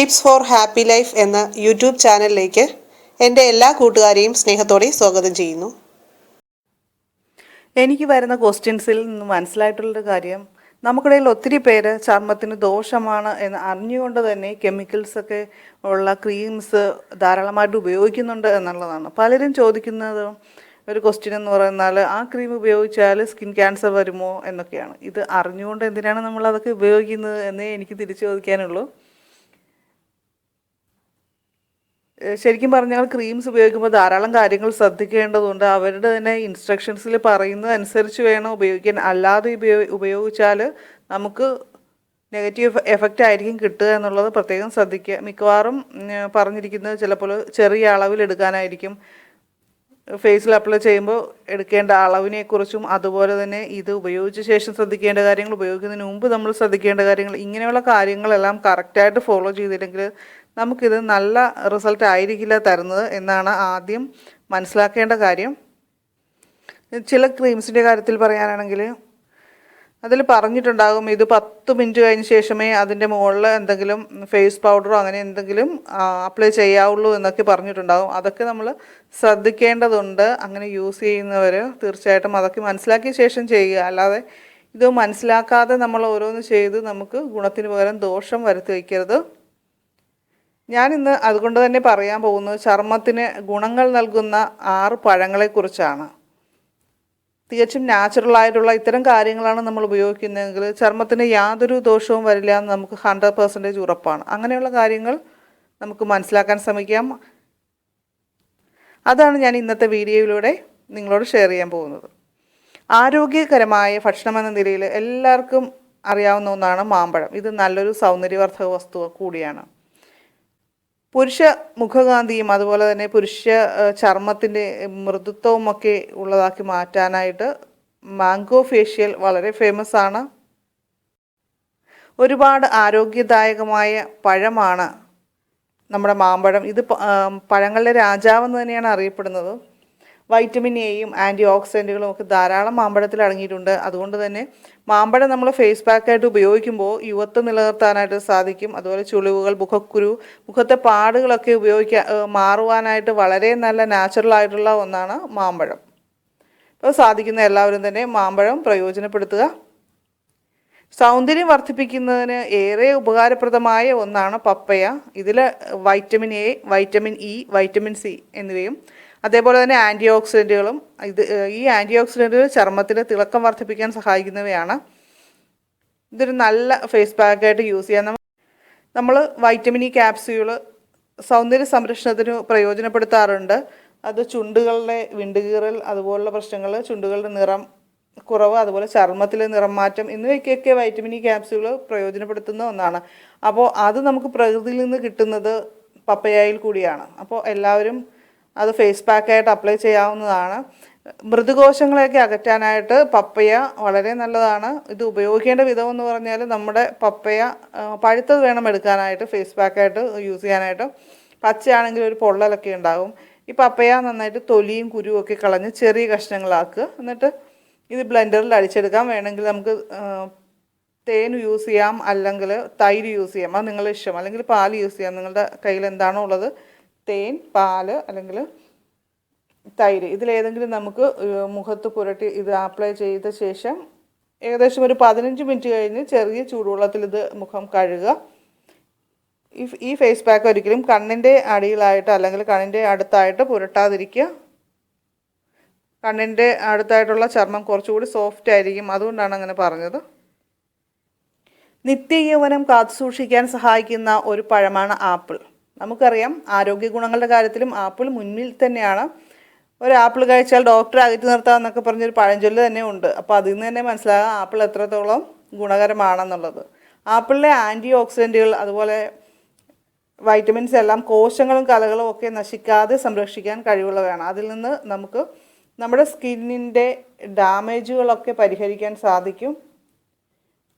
Tips for happy life എന്ന YouTube ചാനലിലേക്ക് എന്റെ എല്ലാ കൂട്ടുകാരെയും സ്നേഹത്തോടെ സ്വാഗതം ചെയ്യുന്നു. എനിക്ക് വരുന്ന ക്വസ്റ്റ്യൻസിൽ നിന്ന് മനസ്സിലായിട്ടുള്ളൊരു കാര്യം നമുക്കിടയിൽ ഒത്തിരി പേര് ചർമ്മത്തിന് ദോഷമാണ് എന്ന് അറിഞ്ഞുകൊണ്ട് തന്നെ കെമിക്കൽസ് ഒക്കെ ഉള്ള ക്രീംസ് ധാരാളമായിട്ട് ഉപയോഗിക്കുന്നുണ്ട് എന്നുള്ളതാണ്. പലരും ചോദിക്കുന്നത് ഒരു ക്വസ്റ്റ്യൻ എന്ന് പറയുന്നാൽ ആ ക്രീം ഉപയോഗിച്ചാൽ സ്കിൻ ക്യാൻസർ വരുമോ എന്നൊക്കെയാണ്. ഇത് അറിഞ്ഞുകൊണ്ട് എന്തിനാണ് നമ്മൾ അതൊക്കെ ഉപയോഗിക്കുന്നത് എന്നേ എനിക്ക് തിരിച്ചു ചോദിക്കാനുള്ളൂ. ശരിക്കും പറഞ്ഞാൽ ക്രീംസ് ഉപയോഗിക്കുമ്പോൾ ധാരാളം കാര്യങ്ങൾ ശ്രദ്ധിക്കേണ്ടതുണ്ട്. അവരുടെ തന്നെ ഇൻസ്ട്രക്ഷൻസിൽ പറയുന്നത് അനുസരിച്ച് വേണം ഉപയോഗിക്കാൻ. അല്ലാതെ ഉപയോഗി ഉപയോഗിച്ചാൽ നമുക്ക് നെഗറ്റീവ് എഫക്റ്റ് ആയിരിക്കും കിട്ടുക എന്നുള്ളത് പ്രത്യേകം ശ്രദ്ധിക്കുക മിക്കവാറും പറഞ്ഞിരിക്കുന്നത് ചിലപ്പോൾ ചെറിയ അളവിൽ എടുക്കാനായിരിക്കും. ഫേസിൽ അപ്ലൈ ചെയ്യുമ്പോൾ എടുക്കേണ്ട അളവിനെക്കുറിച്ചും അതുപോലെ തന്നെ ഇത് ഉപയോഗിച്ച ശേഷം ശ്രദ്ധിക്കേണ്ട കാര്യങ്ങൾ ഉപയോഗിക്കുന്നതിന് മുമ്പ് നമ്മൾ ശ്രദ്ധിക്കേണ്ട കാര്യങ്ങൾ ഇങ്ങനെയുള്ള കാര്യങ്ങളെല്ലാം കറക്റ്റായിട്ട് ഫോളോ ചെയ്തില്ലെങ്കിൽ നമുക്കിത് നല്ല റിസൾട്ട് ആയിരിക്കില്ല തരുന്നത് എന്നാണ് ആദ്യം മനസ്സിലാക്കേണ്ട കാര്യം. ചില ക്രീംസിന്റെ കാര്യത്തിൽ പറയാനാണെങ്കിൽ അതിൽ പറഞ്ഞിട്ടുണ്ടാകും ഇത് പത്ത് മിനിറ്റ് കഴിഞ്ഞ ശേഷമേ അതിന്റെ മുകളിൽ എന്തെങ്കിലും ഫേസ് പൗഡറോ അങ്ങനെ എന്തെങ്കിലും അപ്ലൈ ചെയ്യാവുള്ളൂ എന്നൊക്കെ പറഞ്ഞിട്ടുണ്ടാകും. അതൊക്കെ നമ്മൾ ശ്രദ്ധിക്കേണ്ടതുണ്ട്. അങ്ങനെ യൂസ് ചെയ്യുന്നവർ തീർച്ചയായിട്ടും അതൊക്കെ മനസ്സിലാക്കിയ ശേഷം ചെയ്യുക. അല്ലാതെ ഇത് മനസ്സിലാക്കാതെ നമ്മൾ ഓരോന്ന് ചെയ്ത് നമുക്ക് ഗുണത്തിന് പകരം ദോഷം വരുത്തി വയ്ക്കരുത്. ഞാൻ ഇന്ന് അതുകൊണ്ട് തന്നെ പറയാൻ പോകുന്നത് ചർമ്മത്തിന് ഗുണങ്ങൾ നൽകുന്ന ആറ് പഴങ്ങളെക്കുറിച്ചാണ്. തികച്ചും നാച്ചുറൽ ആയിട്ടുള്ള ഇത്തരം കാര്യങ്ങളാണ് നമ്മൾ ഉപയോഗിക്കുന്നതെങ്കിൽ ചർമ്മത്തിന് യാതൊരു ദോഷവും വരില്ല എന്ന് നമുക്ക് ഹൺഡ്രഡ് പെർസെന്റേജ് ഉറപ്പാണ്. അങ്ങനെയുള്ള കാര്യങ്ങൾ നമുക്ക് മനസ്സിലാക്കാൻ ശ്രമിക്കാം. അതാണ് ഞാൻ ഇന്നത്തെ വീഡിയോയിലൂടെ നിങ്ങളോട് ഷെയർ ചെയ്യാൻ പോകുന്നത്. ആരോഗ്യകരമായ ഭക്ഷണം എന്ന നിലയിൽ എല്ലാവർക്കും അറിയാവുന്ന ഒന്നാണ് മാമ്പഴം. ഇത് നല്ലൊരു സൗന്ദര്യവർദ്ധക വസ്തു കൂടിയാണ്. പുരുഷ മുഖകാന്തിയും അതുപോലെ തന്നെ പുരുഷ ചർമ്മത്തിന്റെ മൃദുത്വവും ഒക്കെ ഉള്ളതാക്കി മാറ്റാനായിട്ട് മാംഗോ ഫേഷ്യൽ വളരെ ഫേമസ് ആണ്. ഒരുപാട് ആരോഗ്യദായകമായ പഴമാണ് നമ്മുടെ മാമ്പഴം. ഇത് പഴങ്ങളുടെ രാജാവെന്ന് തന്നെയാണ് അറിയപ്പെടുന്നത്. വൈറ്റമിൻ എയും ആന്റി ഓക്സിഡന്റുകളും ഒക്കെ ധാരാളം മാമ്പഴത്തിൽ അടങ്ങിയിട്ടുണ്ട്. അതുകൊണ്ട് തന്നെ മാമ്പഴം നമ്മൾ ഫേസ് പാക്കായിട്ട് ഉപയോഗിക്കുമ്പോൾ യുവത്വം നിലനിർത്താനായിട്ട് സാധിക്കും. അതുപോലെ ചുളിവുകൾ മുഖക്കുരു മുഖത്തെ പാടുകളൊക്കെ ഉപയോഗിക്കാൻ മാറുവാനായിട്ട് വളരെ നല്ല നാച്ചുറൽ ആയിട്ടുള്ള ഒന്നാണ് മാമ്പഴം. അപ്പോൾ സാധിക്കുന്ന എല്ലാവരും തന്നെ മാമ്പഴം പ്രയോജനപ്പെടുത്തുക. സൗന്ദര്യം വർദ്ധിപ്പിക്കുന്നതിന് ഏറെ ഉപകാരപ്രദമായ ഒന്നാണ് പപ്പയ. ഇതിൽ vitamin A vitamin E vitamin C എന്നിവയും അതേപോലെ തന്നെ ആന്റി ഓക്സിഡന്റുകളും ഇത് ഈ ആന്റി ഓക്സിഡന്റുകൾ ചർമ്മത്തിന് തിളക്കം വർദ്ധിപ്പിക്കാൻ സഹായിക്കുന്നവയാണ്. ഇതൊരു നല്ല ഫേസ് പാക്കായിട്ട് യൂസ് ചെയ്യാം. നമ്മൾ നമ്മൾ വൈറ്റമിൻ ഇ ക്യാപ്സ്യൂൾ സൗന്ദര്യ സംരക്ഷണത്തിന് പ്രയോജനപ്പെടുത്താറുണ്ട്. അത് ചുണ്ടുകളുടെ വിണ്ടുകീറൽ അതുപോലുള്ള പ്രശ്നങ്ങൾ ചുണ്ടുകളുടെ നിറം കുറവ് അതുപോലെ ചർമ്മത്തിലെ നിറം മാറ്റം എന്നിവയ്ക്കൊക്കെ വൈറ്റമിൻ ഇ ക്യാപ്സ്യൂൾ പ്രയോജനപ്പെടുത്തുന്ന ഒന്നാണ്. അപ്പോൾ അത് നമുക്ക് പ്രകൃതിയിൽ നിന്ന് കിട്ടുന്നത് പപ്പയായിൽ കൂടിയാണ്. അപ്പോൾ എല്ലാവരും അത് ഫേസ് പാക്കായിട്ട് അപ്ലൈ ചെയ്യാവുന്നതാണ്. മൃദുകോശങ്ങളെയൊക്കെ അകറ്റാനായിട്ട് പപ്പയ വളരെ നല്ലതാണ്. ഇത് ഉപയോഗിക്കേണ്ട വിധം എന്ന് പറഞ്ഞാൽ നമ്മുടെ പപ്പയ പഴുത്തത് വേണം എടുക്കാനായിട്ട് ഫേസ് പാക്കായിട്ട് യൂസ് ചെയ്യാനായിട്ട്. പച്ചയാണെങ്കിൽ ഒരു പൊള്ളലൊക്കെ ഉണ്ടാകും ഈ പപ്പയ നന്നായിട്ട് തൊലിയും കുരുവും ഒക്കെ കളഞ്ഞ് ചെറിയ കഷ്ണങ്ങളാക്കുക. എന്നിട്ട് ഇത് ബ്ലെൻഡറിൽ അടിച്ചെടുക്കാം. വേണമെങ്കിൽ നമുക്ക് തേൻ യൂസ് ചെയ്യാം. അല്ലെങ്കിൽ തൈര് യൂസ് ചെയ്യാം. അത് നിങ്ങളുടെ ഇഷ്ടം. അല്ലെങ്കിൽ പാൽ യൂസ് ചെയ്യാം. നിങ്ങളുടെ കയ്യിൽ എന്താണോ ഉള്ളത്. തേൻ പാൽ അല്ലെങ്കിൽ തൈര്. ഇതിലേതെങ്കിലും നമുക്ക് മുഖത്ത് പുരട്ടി ഇത് അപ്ലൈ ചെയ്ത ശേഷം ഏകദേശം ഒരു പതിനഞ്ച് മിനിറ്റ് കഴിഞ്ഞ് ചെറിയ ചൂടുവെള്ളത്തിൽ ഇത് മുഖം കഴുകുക. ഈ ഈ ഫേസ് പാക്ക് ഒരിക്കലും കണ്ണിന്റെ അടിയിലായിട്ട് അല്ലെങ്കിൽ കണ്ണിന്റെ അടുത്തായിട്ട് പുരട്ടാതിരിക്കുക. കണ്ണിന്റെ അടുത്തായിട്ടുള്ള ചർമ്മം കുറച്ചുകൂടി സോഫ്റ്റ് ആയിരിക്കും. അതുകൊണ്ടാണ് അങ്ങനെ പറഞ്ഞത്. നിത്യയൗവനം യൗവനം കാത്തുസൂക്ഷിക്കാൻ സഹായിക്കുന്ന ഒരു പഴമാണ് ആപ്പിൾ. നമുക്കറിയാം ആരോഗ്യ ഗുണങ്ങളുടെ കാര്യത്തിലും ആപ്പിൾ മുന്നിൽ തന്നെയാണ്. ഒരു ആപ്പിൾ കഴിച്ചാൽ ഡോക്ടറെ അകറ്റി നിർത്താമെന്നൊക്കെ പറഞ്ഞൊരു പഴഞ്ചൊല്ല് തന്നെ ഉണ്ട്. അപ്പോൾ അതിൽ നിന്ന് തന്നെ മനസ്സിലാകാം ആപ്പിൾ എത്രത്തോളം ഗുണകരമാണെന്നുള്ളത്. ആപ്പിളിലെ ആന്റി ഓക്സിഡന്റുകൾ അതുപോലെ വൈറ്റമിൻസ് എല്ലാം കോശങ്ങളും കലകളും ഒക്കെ നശിക്കാതെ സംരക്ഷിക്കാൻ കഴിവുള്ളവയാണ്. അതിൽ നിന്ന് നമുക്ക് നമ്മുടെ സ്കിന്നിന്റെ ഡാമേജുകളൊക്കെ പരിഹരിക്കാൻ സാധിക്കും.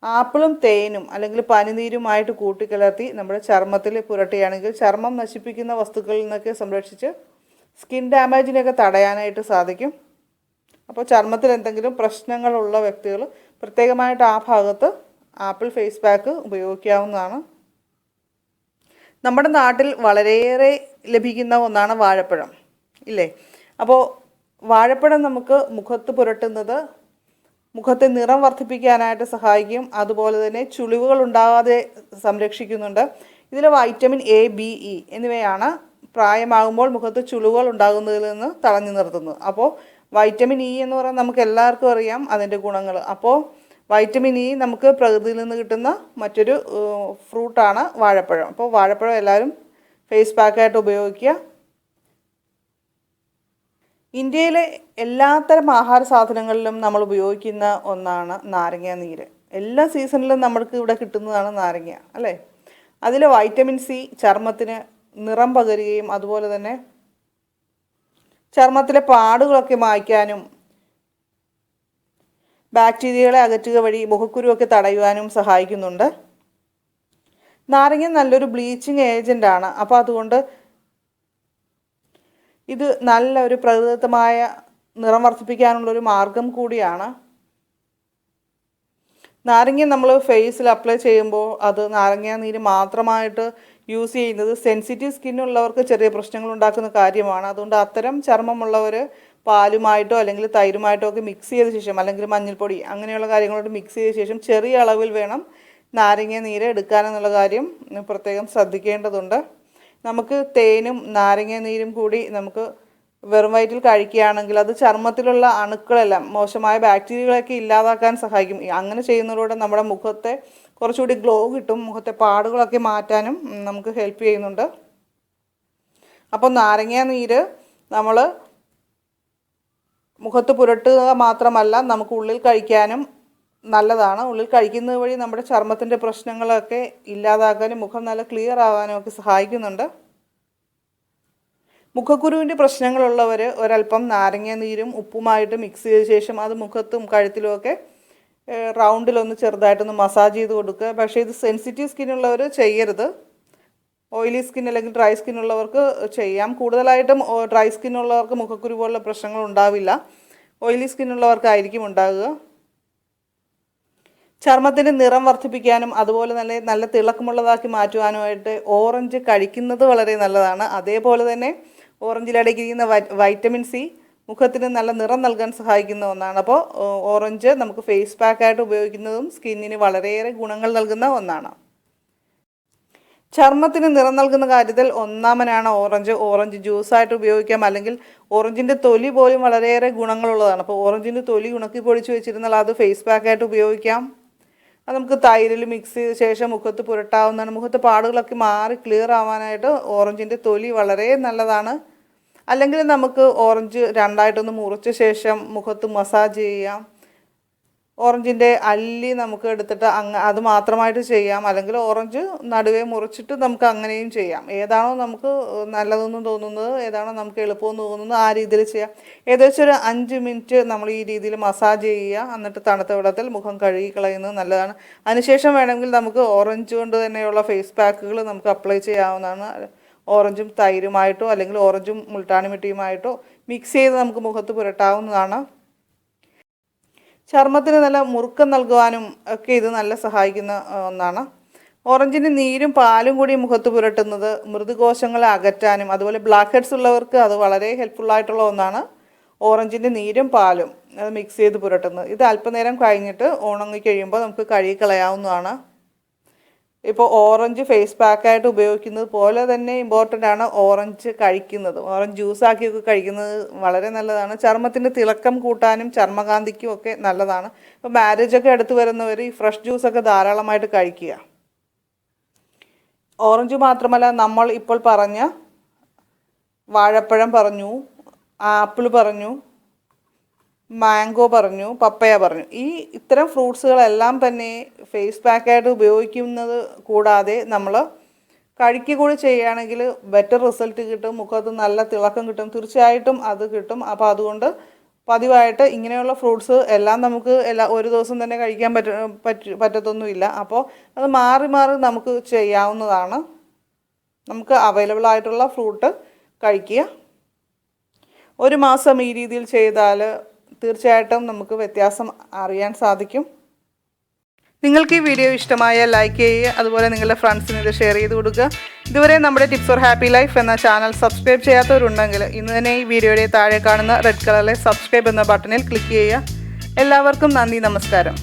ആപ്പിളും തേനും അല്ലെങ്കിൽ പനിനീരുമായിട്ട് കൂട്ടിക്കലർത്തി നമ്മുടെ ചർമ്മത്തിൽ പുരട്ടുകയാണെങ്കിൽ ചർമ്മം നശിപ്പിക്കുന്ന വസ്തുക്കളിൽ നിന്നൊക്കെ സംരക്ഷിച്ച് സ്കിൻ ഡാമേജിനെയൊക്കെ തടയാനായിട്ട് സാധിക്കും. അപ്പോൾ ചർമ്മത്തിൽ എന്തെങ്കിലും പ്രശ്നങ്ങളുള്ള വ്യക്തികൾ പ്രത്യേകമായിട്ട് ആ ഭാഗത്ത് ആപ്പിൾ ഫേസ് പാക്ക് ഉപയോഗിക്കാവുന്നതാണ്. നമ്മുടെ നാട്ടിൽ വളരെയേറെ ലഭിക്കുന്ന ഒന്നാണ് വാഴപ്പഴം ഇല്ലേ? അപ്പോൾ വാഴപ്പഴം നമുക്ക് മുഖത്ത് പുരട്ടുന്നത് മുഖത്തെ നിറം വർദ്ധിപ്പിക്കാനായിട്ട് സഹായിക്കും. അതുപോലെ തന്നെ ചുളിവുകൾ ഉണ്ടാകാതെ സംരക്ഷിക്കുന്നുണ്ട്. ഇതിൽ വൈറ്റമിൻ എ ബി ഇ എന്നിവയാണ് പ്രായമാകുമ്പോൾ മുഖത്ത് ചുളിവുകൾ ഉണ്ടാകുന്നതിൽ നിന്ന് തടഞ്ഞു നിർത്തുന്നത്. അപ്പോൾ വൈറ്റമിൻ ഇ എന്ന് പറയുന്നത് നമുക്ക് എല്ലാവർക്കും അറിയാം അതിന്റെ ഗുണങ്ങൾ. അപ്പോൾ വൈറ്റമിൻ ഇ നമുക്ക് പ്രകൃതിയിൽ നിന്ന് കിട്ടുന്ന മറ്റൊരു ഫ്രൂട്ടാണ് വാഴപ്പഴം. അപ്പോൾ വാഴപ്പഴം എല്ലാവരും ഫേസ് പാക്കായിട്ട് ഉപയോഗിക്കുക. ഇന്ത്യയിലെ എല്ലാത്തരം ആഹാര സാധനങ്ങളിലും നമ്മൾ ഉപയോഗിക്കുന്ന ഒന്നാണ് നാരങ്ങ നീര്. എല്ലാ സീസണിലും നമ്മൾക്ക് ഇവിടെ കിട്ടുന്നതാണ് നാരങ്ങ അല്ലേ? അതിൽ വൈറ്റമിൻ സി ചർമ്മത്തിന് നിറം പകരുകയും അതുപോലെ തന്നെ ചർമ്മത്തിലെ പാടുകളൊക്കെ മായ്ക്കാനും ബാക്ടീരിയകളെ അകറ്റുക വഴി മുഖക്കുരുവൊക്കെ തടയുവാനും സഹായിക്കുന്നുണ്ട്. നാരങ്ങ നല്ലൊരു ബ്ലീച്ചിങ് ഏജന്റാണ് അപ്പോൾ അതുകൊണ്ട് ഇത് നല്ല ഒരു പ്രകൃതിദത്തമായ നിറം വർദ്ധിപ്പിക്കാനുള്ളൊരു മാർഗം കൂടിയാണ്. നാരങ്ങ നമ്മൾ ഫേസിൽ അപ്ലൈ ചെയ്യുമ്പോൾ അത് നാരങ്ങ നീര് മാത്രമായിട്ട് യൂസ് ചെയ്യുന്നത് സെൻസിറ്റീവ് സ്കിന്നുള്ളവർക്ക് ചെറിയ പ്രശ്നങ്ങൾ ഉണ്ടാക്കുന്ന കാര്യമാണ്. അതുകൊണ്ട് അത്തരം ചർമ്മമുള്ളവർ പാലുമായിട്ടോ അല്ലെങ്കിൽ തൈരുമായിട്ടോ ഒക്കെ മിക്സ് ചെയ്ത ശേഷം അല്ലെങ്കിൽ മഞ്ഞൾപ്പൊടി അങ്ങനെയുള്ള കാര്യങ്ങളോട് മിക്സ് ചെയ്ത ശേഷം ചെറിയ അളവിൽ വേണം നാരങ്ങ നീര് എടുക്കാനെന്നുള്ള കാര്യം പ്രത്യേകം ശ്രദ്ധിക്കേണ്ടതുണ്ട്. നമുക്ക് തേനും നാരങ്ങ നീരും കൂടി നമുക്ക് വെറും വയറ്റിൽ കഴിക്കുകയാണെങ്കിൽ അത് ചർമ്മത്തിലുള്ള അണുക്കളെല്ലാം മോശമായ ബാക്ടീരിയകളൊക്കെ ഇല്ലാതാക്കാൻ സഹായിക്കും. അങ്ങനെ ചെയ്യുന്നതിലൂടെ നമ്മുടെ മുഖത്തെ കുറച്ചുകൂടി ഗ്ലോ കിട്ടും മുഖത്തെ പാടുകളൊക്കെ മാറ്റാനും നമുക്ക് ഹെൽപ്പ് ചെയ്യുന്നുണ്ട്. അപ്പോൾ നാരങ്ങ നീര് നമ്മൾ മുഖത്ത് പുരട്ടുക മാത്രമല്ല നമുക്ക് ഉള്ളിൽ കഴിക്കാനും നല്ലതാണ്. ഉള്ളിൽ കഴിക്കുന്നത് വഴി നമ്മുടെ ചർമ്മത്തിന്റെ പ്രശ്നങ്ങളൊക്കെ ഇല്ലാതാക്കാനും മുഖം നല്ല ക്ലിയർ ആവാനും ഒക്കെ സഹായിക്കുന്നുണ്ട്. മുഖക്കുരുവിന്റെ പ്രശ്നങ്ങളുള്ളവർ ഒരല്പം നാരങ്ങ നീരും ഉപ്പുമായിട്ട് മിക്സ് ചെയ്ത ശേഷം അത് മുഖത്തും കഴുത്തിലുമൊക്കെ റൗണ്ടിലൊന്ന് ചെറുതായിട്ടൊന്ന് മസാജ് ചെയ്ത് കൊടുക്കുക. പക്ഷേ ഇത് സെൻസിറ്റീവ് സ്കിന്നുള്ളവർ ചെയ്യരുത്. ഓയിലി സ്കിൻ അല്ലെങ്കിൽ ഡ്രൈ സ്കിൻ ഉള്ളവർക്ക് ചെയ്യാം. കൂടുതലായിട്ടും ഡ്രൈ സ്കിൻ ഉള്ളവർക്ക് മുഖക്കുരു പോലുള്ള പ്രശ്നങ്ങൾ ഉണ്ടാവില്ല. ഓയിലി സ്കിൻ ഉള്ളവർക്കായിരിക്കും ഉണ്ടാകുക ചർമ്മത്തിന്റെ നിറം വർദ്ധിപ്പിക്കാനും അതുപോലെ തന്നെ നല്ല തിളക്കമുള്ളതാക്കി മാറ്റുവാനുമായിട്ട് ഓറഞ്ച് കഴിക്കുന്നത് വളരെ നല്ലതാണ്. അതേപോലെ തന്നെ വൈ വൈറ്റമിൻ സി മുഖത്തിന് നല്ല നിറം നൽകാൻ സഹായിക്കുന്ന ഒന്നാണ്. അപ്പോൾ ഓറഞ്ച് നമുക്ക് ഫേസ് പാക്കായിട്ട് ഉപയോഗിക്കുന്നതും സ്കിന്നിന് വളരെയേറെ ഗുണങ്ങൾ നൽകുന്ന ഒന്നാണ്. ചർമ്മത്തിന് നിറം നൽകുന്ന കാര്യത്തിൽ ഒന്നാമനാണ് ഓറഞ്ച്. ഓറഞ്ച് ജ്യൂസായിട്ട് ഉപയോഗിക്കാം. അല്ലെങ്കിൽ ഓറഞ്ചിന്റെ തൊലി പോലും വളരെയേറെ ഗുണങ്ങളുള്ളതാണ്. അപ്പോൾ ഓറഞ്ചിന്റെ തൊലി ഉണക്കി പൊടിച്ച് വെച്ചിരുന്നാൽ അത് ഫേസ് പാക്കായിട്ട് ഉപയോഗിക്കാം. അത് നമുക്ക് തൈരിൽ മിക്സ് ചെയ്ത ശേഷം മുഖത്ത് പുരട്ടാവുന്നതാണ്. മുഖത്ത് പാടുകളൊക്കെ മാറി ക്ലിയർ ആവാനായിട്ട് ഓറഞ്ചിന്റെ തൊലി വളരെ നല്ലതാണ്. അല്ലെങ്കിൽ നമുക്ക് ഓറഞ്ച് രണ്ടായിട്ടൊന്ന് മുറിച്ച ശേഷം മുഖത്ത് മസാജ് ചെയ്യാം. ഓറഞ്ചിന്റെ അല്ലി നമുക്ക് എടുത്തിട്ട് അങ്ങ് അത് മാത്രമായിട്ട് ചെയ്യാം. അല്ലെങ്കിൽ ഓറഞ്ച് നടുവേ മുറിച്ചിട്ട് നമുക്ക് അങ്ങനെയും ചെയ്യാം. ഏതാണോ നമുക്ക് നല്ലതെന്ന് തോന്നുന്നത് ഏതാണോ നമുക്ക് എളുപ്പമെന്ന് തോന്നുന്നത് ആ രീതിയിൽ ചെയ്യാം. ഏകദേശം ഒരു അഞ്ച് മിനിറ്റ് നമ്മൾ ഈ രീതിയിൽ മസാജ് ചെയ്യുക. എന്നിട്ട് തണുത്ത വെള്ളത്തിൽ മുഖം കഴുകി കളയുന്നത് നല്ലതാണ്. അതിനുശേഷം വേണമെങ്കിൽ നമുക്ക് ഓറഞ്ച് കൊണ്ട് തന്നെയുള്ള ഫേസ് പാക്കുകൾ നമുക്ക് അപ്ലൈ ചെയ്യാവുന്നതാണ്. ഓറഞ്ചും തൈരുമായിട്ടോ അല്ലെങ്കിൽ ഓറഞ്ചും മുൾട്ടാണി മിട്ടിയുമായിട്ടോ മിക്സ് ചെയ്ത് നമുക്ക് മുഖത്ത് പുരട്ടാവുന്നതാണ്. ചർമ്മത്തിന് നല്ല മുറുക്കം നൽകുവാനും ഒക്കെ ഇത് നല്ല സഹായിക്കുന്ന ഒന്നാണ്. ഓറഞ്ചിന്റെ നീരും പാലും കൂടി മുഖത്ത് പുരട്ടുന്നത് മൃദുകോശങ്ങളെ അകറ്റാനും അതുപോലെ ബ്ലാക്ക് ഹെഡ്സ് ഉള്ളവർക്ക് അത് വളരെ ഹെൽപ്ഫുള്ളായിട്ടുള്ള ഒന്നാണ്. ഓറഞ്ചിന്റെ നീരും പാലും അത് മിക്സ് ചെയ്ത് പുരട്ടുന്നത്. ഇത് അല്പനേരം കഴിഞ്ഞിട്ട് ഉണങ്ങി കഴിയുമ്പോൾ നമുക്ക് കഴുകി കളയാവുന്നതാണ്. ഇപ്പോൾ ഓറഞ്ച് ഫേസ് പാക്കായിട്ട് ഉപയോഗിക്കുന്നത് പോലെ തന്നെ ഇമ്പോർട്ടന്റ് ആണ് ഓറഞ്ച് കഴിക്കുന്നത്. ഓറഞ്ച് ജ്യൂസ് ജ്യൂസാക്കിയൊക്കെ കഴിക്കുന്നത് വളരെ നല്ലതാണ്. ചർമ്മത്തിന്റെ തിളക്കം കൂട്ടാനും ചർമ്മകാന്തിക്കും ഒക്കെ നല്ലതാണ്. ഇപ്പോൾ മാരേജൊക്കെ അടുത്ത് വരുന്നവർ ഈ ഫ്രഷ് ജ്യൂസൊക്കെ ധാരാളമായിട്ട് കഴിക്കുക. ഓറഞ്ച് മാത്രമല്ല നമ്മൾ ഇപ്പോൾ പറഞ്ഞ വാഴപ്പഴം പറഞ്ഞു ആപ്പിൾ പറഞ്ഞു മാംഗോ പറഞ്ഞു പപ്പയ പറഞ്ഞു. ഈ ഇത്തരം ഫ്രൂട്ട്സുകളെല്ലാം തന്നെ ഫേസ് പാക്കായിട്ട് ഉപയോഗിക്കുന്നത് കൂടാതെ നമ്മൾ കഴിക്കുക കൂടി ചെയ്യുകയാണെങ്കിൽ ബെറ്റർ റിസൾട്ട് കിട്ടും മുഖത്ത് നല്ല തിളക്കം കിട്ടും. തീർച്ചയായിട്ടും അത് കിട്ടും. അപ്പോൾ അതുകൊണ്ട് പതിവായിട്ട് ഇങ്ങനെയുള്ള ഫ്രൂട്ട്സ് എല്ലാം നമുക്ക് എല്ലാ ഒരു ദിവസം തന്നെ കഴിക്കാൻ പറ്റ പറ്റ പറ്റത്തൊന്നുമില്ല. അപ്പോൾ അത് മാറി മാറി നമുക്ക് ചെയ്യാവുന്നതാണ്. നമുക്ക് അവൈലബിൾ ആയിട്ടുള്ള ഫ്രൂട്ട് കഴിക്കുക. ഒരു മാസം ഈ രീതിയിൽ ചെയ്താൽ തീർച്ചയായിട്ടും നമുക്ക് വ്യത്യാസം അറിയാൻ സാധിക്കും. നിങ്ങൾക്ക് ഈ വീഡിയോ ഇഷ്ടമായ ലൈക്ക് ചെയ്യുക അതുപോലെ നിങ്ങളുടെ ഫ്രണ്ട്സിന് ഇത് ഷെയർ ചെയ്ത് കൊടുക്കുക. ഇതുവരെ നമ്മുടെ ടിപ്സ് ഫോർ ഹാപ്പി ലൈഫ് എന്ന ചാനൽ സബ്സ്ക്രൈബ് ചെയ്യാത്തവരുണ്ടെങ്കിൽ ഇന്ന് തന്നെ ഈ വീഡിയോയുടെ താഴെ കാണുന്ന റെഡ് കളറിലെ സബ്സ്ക്രൈബ് എന്ന ബട്ടണിൽ ക്ലിക്ക് ചെയ്യുക. എല്ലാവർക്കും നന്ദി നമസ്കാരം.